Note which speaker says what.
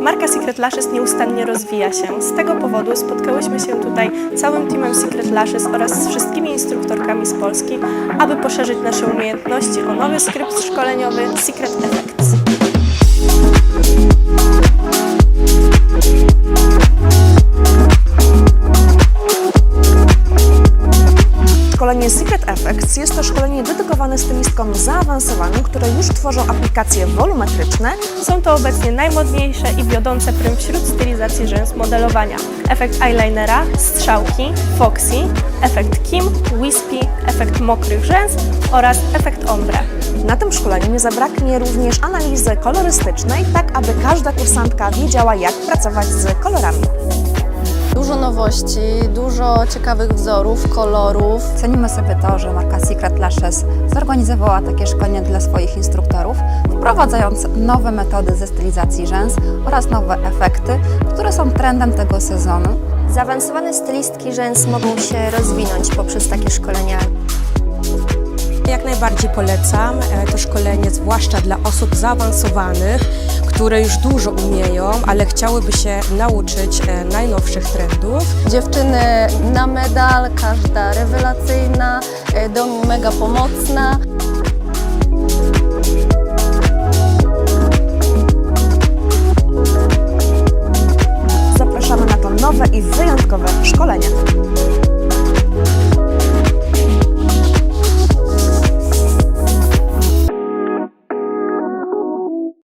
Speaker 1: Marka Secret Lashes nieustannie rozwija się. Z tego powodu spotkałyśmy się tutaj całym teamem Secret Lashes oraz z wszystkimi instruktorkami z Polski, aby poszerzyć nasze umiejętności o nowy skrypt szkoleniowy Secret Effects.
Speaker 2: Szkolenie Secret Effects jest to szkolenie dedykowane stylistkom zaawansowanym, które już tworzą aplikacje wolumetryczne
Speaker 1: Są to obecnie najmodniejsze i wiodące prym wśród stylizacji rzęs modelowania. Efekt eyelinera, strzałki, foxy, efekt Kim, wispy, efekt mokrych rzęs oraz efekt ombre.
Speaker 2: Na tym szkoleniu nie zabraknie również analizy kolorystycznej, tak aby każda kursantka wiedziała, jak pracować z kolorami.
Speaker 3: Dużo nowości, dużo ciekawych wzorów, kolorów.
Speaker 4: Cenimy sobie to, że marka Secret Lashes zorganizowała takie szkolenia dla swoich instruktorów, wprowadzając nowe metody ze stylizacji rzęs oraz nowe efekty, które są trendem tego sezonu.
Speaker 5: Zaawansowane stylistki rzęs mogą się rozwinąć poprzez takie szkolenia.
Speaker 6: Jak najbardziej polecam e, to szkolenie, zwłaszcza dla osób zaawansowanych, które już dużo umieją, ale chciałyby się nauczyć e, najnowszych trendów.
Speaker 3: Dziewczyny na medal, każda rewelacyjna, e, do mi mega pomocna.
Speaker 2: Zapraszamy na to nowe i wyjątkowe szkolenie.